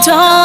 더